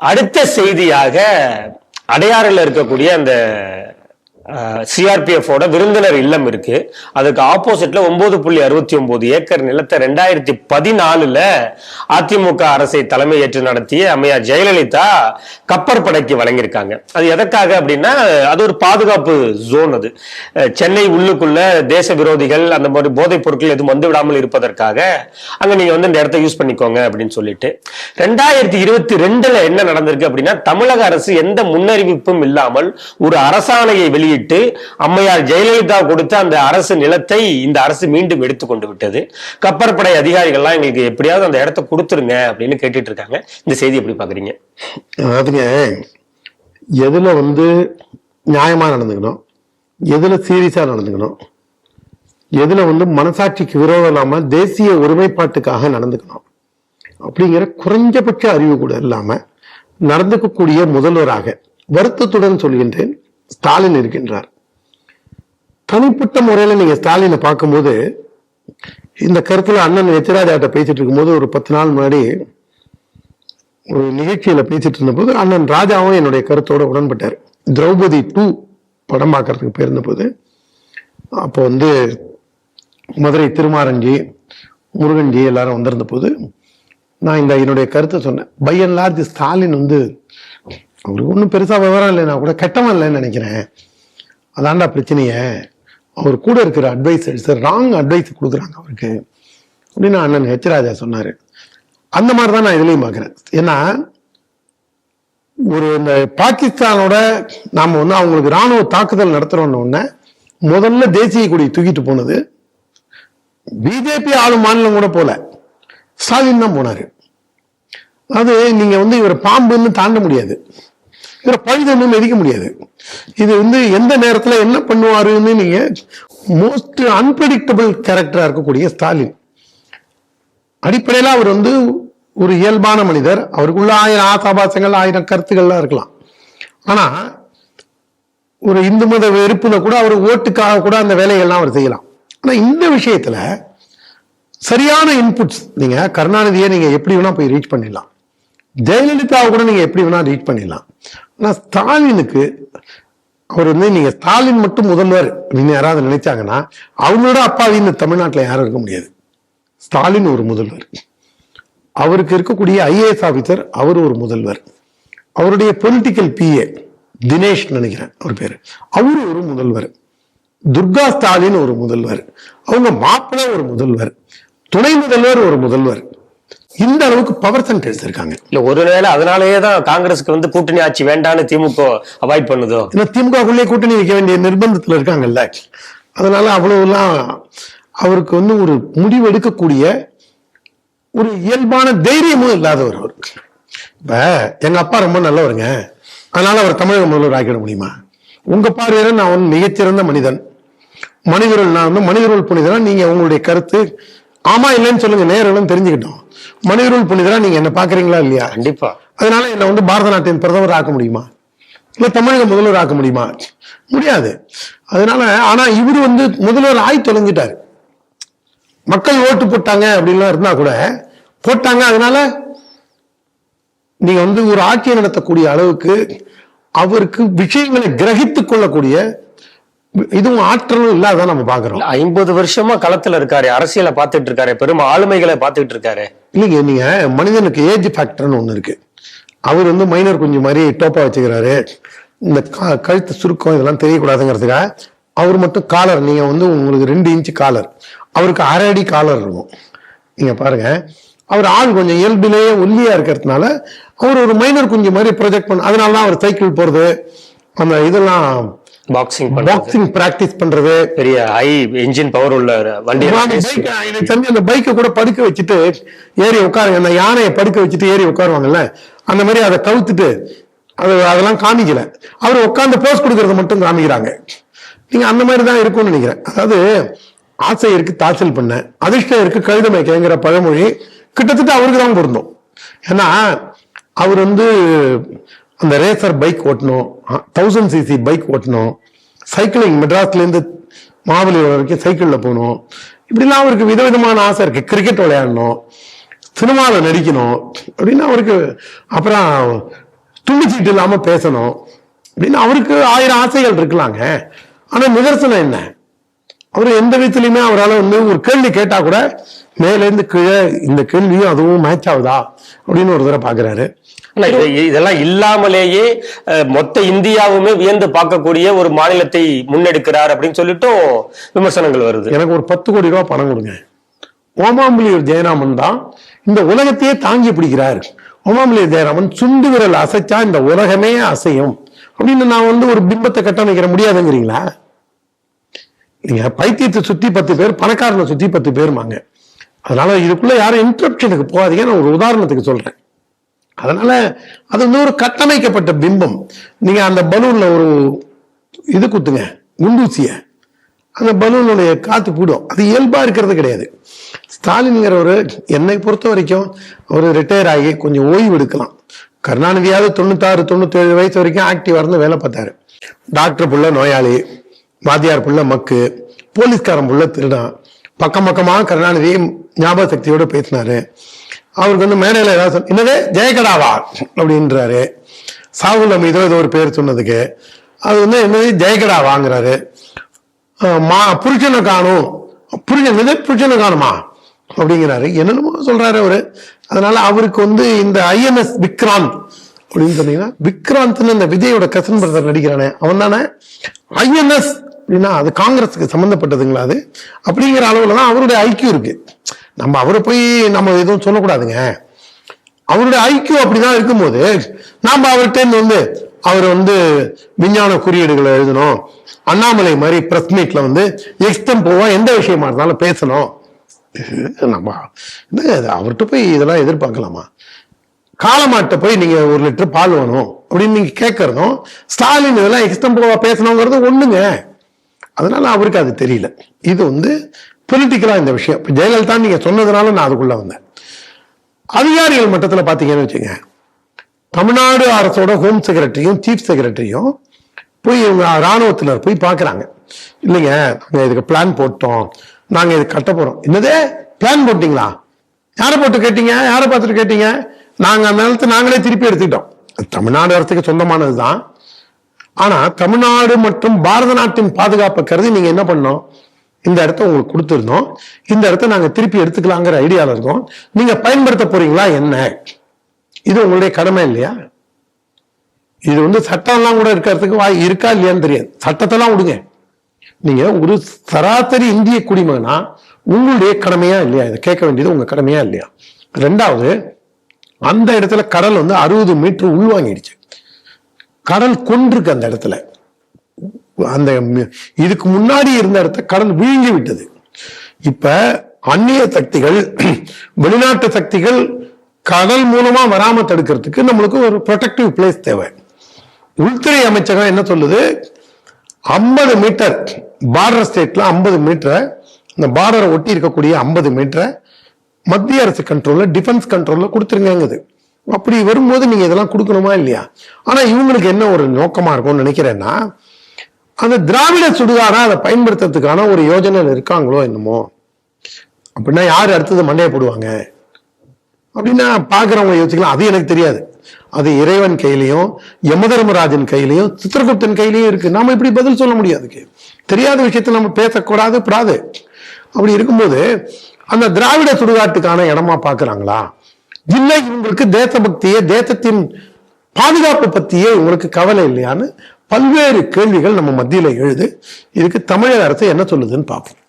அடுத்த செய்தியாக அடையாறில் இருக்கக்கூடிய அந்த சிஆர்பிஎஃபோட விருந்தினர் இல்லம் இருக்கு. அதுக்கு ஆப்போசிட்ல ஒன்பது புள்ளி அறுபத்தி ஒன்பது ஏக்கர் நிலத்தை ரெண்டாயிரத்தி பதினாலுல அதிமுக அரசை தலைமை ஏற்று நடத்திய அம்மையா ஜெயலலிதா கப்பற்படைக்கு வழங்கியிருக்காங்க. அது எதற்காக அப்படின்னா அது ஒரு பாதுகாப்பு ஜோன் அது. சென்னை உள்ளுக்குள்ள தேச விரோதிகள் அந்த மாதிரி போதைப் பொருட்கள் எதுவும் வந்து விடாமல் இருப்பதற்காக அங்க நீங்க வந்து இந்த இடத்த யூஸ் பண்ணிக்கோங்க அப்படின்னு சொல்லிட்டு. ரெண்டாயிரத்தி இருபத்தி ரெண்டுல என்ன நடந்திருக்கு அப்படின்னா தமிழக அரசு எந்த முன்னறிவிப்பும் இல்லாமல் ஒரு அரசாணையை வெளியே வெளியிட்டு அம்மையார் ஜெயலலிதா கொடுத்த அந்த அரசு நிலத்தை இந்த அரசு மீண்டும் எடுத்துக்கொண்டு விட்டது. கப்பற்படை அதிகாரிகள்லாம் எங்களுக்கு எப்படியாவது அந்த இடத்த கொடுத்துருங்க அப்படின்னு கேட்டுட்டு இருக்காங்க. இந்த செய்தி எப்படி பாக்குறீங்க அதாவதுங்க எதுல வந்து நியாயமா நடந்துக்கணும்? எதுல சீரியஸா நடந்துக்கணும்? எதுல வந்து மனசாட்சிக்கு விரோதம் இல்லாம தேசிய ஒருமைப்பாட்டுக்காக நடந்துக்கணும்? அப்படிங்கிற குறைஞ்சபட்ச அறிவு கூட இல்லாம நடந்துக்கக்கூடிய முதல்வராக வருத்தத்துடன் சொல்கின்றேன். ஸ்டாலின் இருக்கின்றார். தனிப்பட்ட முறையில் நீங்கள் ஸ்டாலினை பார்க்கும்போது இந்த கருத்தில் அண்ணன் எச்சராஜாட்ட பேசிட்டு இருக்கும்போது ஒரு பத்து நாள் முன்னாடி ஒரு நிகழ்ச்சியில் பேசிட்டு இருந்தபோது அண்ணன் ராஜாவும் என்னுடைய கருத்தோடு உடன்பட்டார். திரௌபதி டூ படம் பார்க்கறதுக்கு போயிருந்த போது அப்போ வந்து மதுரை திருமாரஞ்சி முருகன்ஜி எல்லாரும் வந்திருந்த போது நான் இந்த என்னுடைய கருத்தை சொன்னேன். பை அண்ட் லார்ஜ் ஸ்டாலின் வந்து அவருக்கு ஒன்றும் பெருசாக விவரம் இல்லைன்னா கூட கெட்டவன் இல்லைன்னு நினைக்கிறேன். அதான்டா பிரச்சனையை. அவர் கூட இருக்கிற அட்வைசர்ஸ் ராங் அட்வைஸ் கொடுக்குறாங்க அவருக்கு. அப்படின்னு அண்ணன் ஹெச் ராஜா அந்த மாதிரி தான் நான் இதுலையும் பார்க்குறேன். ஏன்னா ஒரு இந்த பாகிஸ்தானோட நாம் வந்து அவங்களுக்கு ராணுவ தாக்குதல் நடத்துறோம்னு உடனே முதல்ல தேசிய கொடி தூக்கிட்டு போனது. பிஜேபி ஆளும் மாநிலம் கூட போல. ஸ்டாலின் தான் போனார். அது நீங்க வந்து இவரை பாம்புன்னு தாண்ட முடியாது. இவரை பழுதுன்னு மிதிக்க முடியாது. இது வந்து எந்த நேரத்துல என்ன பண்ணுவாருன்னு நீங்க மோஸ்ட் அன்பிரடிக்டபிள் கேரக்டரா இருக்கக்கூடிய ஸ்டாலின். அடிப்படையில அவர் வந்து ஒரு இயல்பான மனிதர். அவருக்குள்ள ஆயிரம் ஆசாபாசங்கள் ஆயிரம் கருத்துக்கள்லாம் இருக்கலாம். ஆனா ஒரு இந்து மத வெறுப்புல கூட அவர் ஓட்டுக்காக கூட அந்த வேலைகள்லாம் அவர் செய்யலாம். ஆனா இந்த விஷயத்துல சரியான இன்புட்ஸ் நீங்க கருணாநிதியை நீங்க எப்படி வேணா போய் ரீச் பண்ணிடலாம். ஜெயலலிதாவை கூட நீங்க எப்படி வேணா ரீட் பண்ணிடலாம். ஆனா ஸ்டாலினுக்கு அவர் வந்து நீங்க ஸ்டாலின் மட்டும் முதல்வர் அப்படின்னு யாராவது நினைச்சாங்கன்னா அவங்களோட அப்பாவின்னு தமிழ்நாட்டுல யாரும் இருக்க முடியாது. ஸ்டாலின் ஒரு முதல்வர். அவருக்கு இருக்கக்கூடிய ஐஏஎஸ் ஆஃபீஸர் அவர் ஒரு முதல்வர். அவருடைய பொலிட்டிக்கல் பிஏ தினேஷ் நினைக்கிறேன் அவர் பேரு. அவரு ஒரு முதல்வர். துர்கா ஸ்டாலின் ஒரு முதல்வர். அவங்க மாப்பிள்ள ஒரு முதல்வர். துணை முதல்வர் ஒரு முதல்வர். இந்த அளவுக்கு பவர் சென்டர்ஸ் இருக்காங்க இல்ல ஒருவேளை அதனாலேயே தான் காங்கிரஸுக்கு வந்து கூட்டணி ஆட்சி வேண்டான்னு திமுக அவாய்ட் பண்ணுதோ? ஏன்னா திமுகக்குள்ளே கூட்டணி வைக்க வேண்டிய நிர்பந்தத்துல இருக்காங்கல்ல. அதனால அவ்வளவுலாம் அவருக்கு வந்து ஒரு முடிவு எடுக்கக்கூடிய ஒரு இயல்பான தைரியமும் இல்லாதவர் அவருக்கு இப்ப எங்க அப்பா ரொம்ப நல்லவருங்க. அதனால அவர் தமிழக முதல்வர் ஆக்கிட முடியுமா? உங்க பார்வையில நான் வந்து மிகச்சிறந்த மனிதன். மனிதர்கள் நான் வந்து மனிதர்கள் புனிதரா நீங்க உங்களுடைய கருத்து ஆமா இல்லைன்னு சொல்லுங்க நேரம் தெரிஞ்சுக்கிட்டோம். மனிதர்கள் புனிதரா நீங்க என்ன பாக்குறீங்களா இல்லையா? கண்டிப்பா. அதனால என்ன வந்து பாரத நாட்டின் பிரதமர் ஆக்க முடியுமா? இல்ல தமிழக முதல்வர் ஆக்க முடியுமா? முடியாது. அதனால ஆனா இவர் வந்து முதல்வர் ஆய் தொலைஞ்சிட்டாரு மக்கள் ஓட்டு போட்டாங்க அப்படின்லாம் இருந்தா கூட போட்டாங்க. அதனால நீங்க வந்து ஒரு ஆட்சியை நடத்தக்கூடிய அளவுக்கு அவருக்கு விஷயங்களை கிரகித்துக் கொள்ளக்கூடிய இதுவும் ஆற்றலும் இல்லாதான் நம்ம பாக்குறோம் ஐம்பது வருஷமா களத்துல இருக்காரு அரசியலை பார்த்துட்டு இருக்காரு பெரும் ஆளுமைகளை பார்த்துட்டு இருக்காரு. இல்லைங்க நீங்க மனிதனுக்கு ஏஜ் ஃபேக்டர்னு ஒன்று இருக்கு. அவர் வந்து மைனர் குஞ்சு மாதிரி டோப்பா வச்சுக்கிறாரு. இந்த கா- கழுத்து சுருக்கம் இதெல்லாம் தெரியக்கூடாதுங்கிறதுக்காக அவர் மட்டும் காலர் நீங்க வந்து உங்களுக்கு ரெண்டு இன்ச்சு காலர் அவருக்கு அரை அடி காலர் இருக்கும். நீங்க பாருங்க. அவர் ஆள் கொஞ்சம் இயல்பிலேயே ஒல்லியா இருக்கிறதுனால அவர் ஒரு மைனர் குஞ்சு மாதிரி ப்ரொஜெக்ட் பண்ண அதனால தான் அவர் சைக்கிள் போறது. அந்த இதெல்லாம் பாக்ஸிங் பாக்ஸிங் பிராக்டிஸ் பண்றது. பெரிய ஹை என்ஜின் பவர் உள்ள வண்டி எனக்கு தெரிஞ்சு அந்த பைக்கை கூட படுக்க வச்சுட்டு ஏறி உட்காருங்க. அந்த யானையை படுக்க வச்சுட்டு ஏறி உட்காருவாங்கல்ல? அந்த மாதிரி அதை கவுத்துட்டு அது அதெல்லாம் காமிக்கல. அவர் உட்காந்து போஸ் கொடுக்கறத மட்டும் காமிக்கிறாங்க. நீங்க அந்த மாதிரி தான் இருக்கும்னு நினைக்கிறேன். அதாவது ஆசை இருக்கு தாசல் பண்ண. அதிர்ஷ்டம் இருக்கு கழுத மேய்க்கங்கிற பழமொழி கிட்டத்தட்ட அவருக்கு தான் பொருந்தும். ஏன்னா அவர் வந்து அந்த ரேசர் பைக் ஓட்டணும் தௌசண்ட் சிசி பைக் ஓட்டணும் சைக்கிளிங் மெட்ராஸ்லேருந்து இருந்து வரைக்கும் சைக்கிளில் போகணும். இப்படிலாம் அவருக்கு விதவிதமான ஆசை இருக்கு. கிரிக்கெட் விளையாடணும் சினிமாவில் நடிக்கணும் அப்படின்னு அவருக்கு அப்புறம் துணிச்சீட்டு இல்லாமல் பேசணும் அப்படின்னு அவருக்கு ஆயிரம் ஆசைகள் இருக்கலாங்க. ஆனால் நிதர்சனம் என்ன? அவர் எந்த விதத்திலையுமே அவரால் வந்து ஒரு கேள்வி கேட்டா கூட மேல இருந்து கீழே இந்த கேள்வியும் அதுவும் மேட்ச் ஆகுதா அப்படின்னு ஒரு தடவை இது- இதெல்லாம் இல்லாமலேயே மொத்த இந்தியாவுமே வியந்து பார்க்கக்கூடிய ஒரு மாநிலத்தை முன்னெடுக்கிறார் அப்படின்னு சொல்லிட்டும் விமர்சனங்கள் வருது. எனக்கு ஒரு பத்து கோடி ரூபாய் பணம் கொடுங்க. ஓமாம்புலியூர் ஜெயராமன் தான் இந்த உலகத்தையே தாங்கி பிடிக்கிறார். ஓமாம்புலியூர் ஜெயராமன் சுண்டு விரல் அசைச்சா இந்த உலகமே அசையும். அப்படின்னு நான் வந்து ஒரு பிம்பத்தை கட்டமைக்கிற முடியாதுங்கிறீங்களா? நீங்க பைத்தியத்தை சுத்தி பத்து பேர் பணக்காரனை சுத்தி பத்து பேருமாங்க அதனால இதுக்குள்ள யாரும் இன்ட்ரப்ஷனுக்கு போகாதீங்க நான் ஒரு உதாரணத்துக்கு சொல்றேன். அதனால அது வந்து ஒரு கட்டமைக்கப்பட்ட பிம்பம். நீங்க அந்த பலூன்ல ஒரு இது குத்துங்க குண்டூசிய அந்த பலூனுடைய காத்து கூடும். அது இயல்பா இருக்கிறது கிடையாது. ஸ்டாலின்ங்கிறவர் என்னை பொறுத்த வரைக்கும் அவர் ரிட்டையர் ஆகி கொஞ்சம் ஓய்வு எடுக்கலாம். கருணாநிதியாவது தொண்ணூத்தாறு தொண்ணூத்தேழு வயசு வரைக்கும் ஆக்டிவா இருந்து வேலை பார்த்தாரு. டாக்டர் புள்ள நோயாளி. வாத்தியார் புள்ள மக்கு போலீஸ்காரன் புள்ள திருடான் பக்கம் பக்கமாக கருணாநிதி ஞாபக சக்தியோடு பேசினாரு. அவருக்கு வந்து மேடையில் ஏதாவது சொன்ன என்னது? ஜெயகடாவா? அப்படின்றாரு. சாகுல மீதோ ஏதோ ஒரு பேர் சொன்னதுக்கு. அது வந்து என்னது? ஜெயகடா வாங்குறாரு மா புருஷனை காணும். புருஷன் எது புருஷனை காணுமா? அப்படிங்கிறாரு. என்னென்னமோ சொல்றாரு அவரு. அதனால அவருக்கு வந்து இந்த ஐஎன்எஸ் விக்ராந்த் அப்படின்னு சொன்னீங்கன்னா விக்ராந்த்னு இந்த விஜயோட கசன் பிரதர் நடிக்கிறானே அவன் தானே? ஐஎன்எஸ் அப்படின்னா அது காங்கிரஸுக்கு சம்மந்தப்பட்டதுங்களா அது? அப்படிங்கிற அளவில் தான் அவருடைய ஐக்கியம் இருக்கு. நம்ம அவரை போய் நம்ம எதுவும் சொல்லக்கூடாதுங்க. அவருடைய ஐக்கியம் அப்படிதான் இருக்கும்போது நாம் அவர்கிட்ட வந்து அவர் வந்து விஞ்ஞான குறியீடுகளை எழுதணும். அண்ணாமலை மாதிரி பிரஸ் மீட்ல வந்து எக்ஸ்டம் எந்த விஷயமா இருந்தாலும் பேசணும். நம்ம என்னங்க அவர்கிட்ட போய் இதெல்லாம் எதிர்பார்க்கலாமா? காலமாட்ட போய் நீங்க ஒரு லிட்டர் பால் வேணும் அப்படின்னு நீங்க கேட்கறதும் ஸ்டாலின் இதெல்லாம் எக்ஸ்டம் போவா பேசணுங்கிறது ஒண்ணுங்க. அதனால அவருக்கு அது தெரியல. இது வந்து பொலிட்டிக்கலா இந்த விஷயம். இப்போ ஜெயலலிதா நீங்க சொன்னதுனால நான் அதுக்குள்ள வந்தேன். அதிகாரிகள் மட்டத்தில் பார்த்தீங்கன்னு வச்சுங்க தமிழ்நாடு அரசோட ஹோம் செக்ரட்டரியும் சீஃப் செக்ரட்டரியும் போய் இவங்க ராணுவத்தினர் போய் பார்க்குறாங்க இல்லைங்க நாங்கள் இதுக்கு பிளான் போட்டோம் நாங்கள் இது கட்ட போகிறோம் என்னதே? பிளான் போட்டிங்களா? யாரை போட்டு கேட்டீங்க? யாரை பார்த்துட்டு கேட்டீங்க? நாங்கள் அந்த நேரத்தை நாங்களே திருப்பி எடுத்துக்கிட்டோம். தமிழ்நாடு அரசுக்கு சொந்தமானதுதான். ஆனா தமிழ்நாடு மற்றும் பாரத நாட்டின் பாதுகாப்பை கருதி நீங்க என்ன பண்ணோம் இந்த இடத்த உங்களுக்கு கொடுத்துருந்தோம். இந்த இடத்த நாங்க திருப்பி எடுத்துக்கலாங்கிற ஐடியால இருக்கோம். நீங்க பயன்படுத்த போறீங்களா என்ன? இது உங்களுடைய கடமை இல்லையா? இது வந்து சட்டம்லாம் கூட இருக்கிறதுக்கு வாய் இருக்கா இல்லையான்னு தெரியாது. சட்டத்தெல்லாம் விடுங்க. நீங்க ஒரு சராசரி இந்திய குடிமகனா உங்களுடைய கடமையா இல்லையா? இதை கேட்க வேண்டியது உங்க கடமையா இல்லையா? ரெண்டாவது அந்த இடத்துல கடல் வந்து அறுபது மீட்டர் உள்வாங்கிடுச்சு. கடல் கொண்டிருக்கு அந்த இடத்துல. அந்த இதுக்கு முன்னாடி இருந்த இடத்த கடல் விழுங்கி விட்டது. இப்ப அந்நிய சக்திகள் வெளிநாட்டு சக்திகள் கடல் மூலமா வராம தடுக்கிறதுக்கு நம்மளுக்கு ஒரு ப்ரொடெக்டிவ் பிளேஸ் தேவை. உள்துறை அமைச்சகம் என்ன சொல்லுது? 50 மீட்டர் பார்டர் ஸ்டேட்ல 50 மீட்டரை இந்த பார்டரை ஒட்டி இருக்கக்கூடிய 50 மீட்டரை மத்திய அரசு கண்ட்ரோல்ல டிஃபென்ஸ் கண்ட்ரோல்ல கொடுத்துருங்கங்குது. அப்படி வரும்போது நீங்கள் இதெல்லாம் கொடுக்கணுமா இல்லையா? ஆனால் இவங்களுக்கு என்ன ஒரு நோக்கமாக இருக்கும்னு நினைக்கிறேன்னா அந்த திராவிட சுடுகாடா அதை பயன்படுத்துறதுக்கான ஒரு யோஜனை இருக்காங்களோ என்னமோ? அப்படின்னா யார் அடுத்தது மண்டையை போடுவாங்க? அப்படின்னா பார்க்குறவங்க யோசிக்கலாம். அது எனக்கு தெரியாது. அது இறைவன் கையிலையும் யமதர்மராஜன் கையிலையும் சித்திரகுப்தன் கையிலையும் இருக்கு. நாம இப்படி பதில் சொல்ல முடியாதுக்கு தெரியாத விஷயத்தை நம்ம பேசக்கூடாது கூடாது அப்படி இருக்கும்போது அந்த திராவிட சுடுகாட்டுக்கான இடமா பாக்குறாங்களா இல்லை இவங்களுக்கு தேசபக்தியே தேசத்தின் பாதுகாப்பு பத்தியே உங்களுக்கு கவலை இல்லையான்னு பல்வேறு கேள்விகள் நம்ம மத்தியில் எழுது. இதுக்கு தமிழக அரசு என்ன சொல்லுதுன்னு பார்ப்போம்.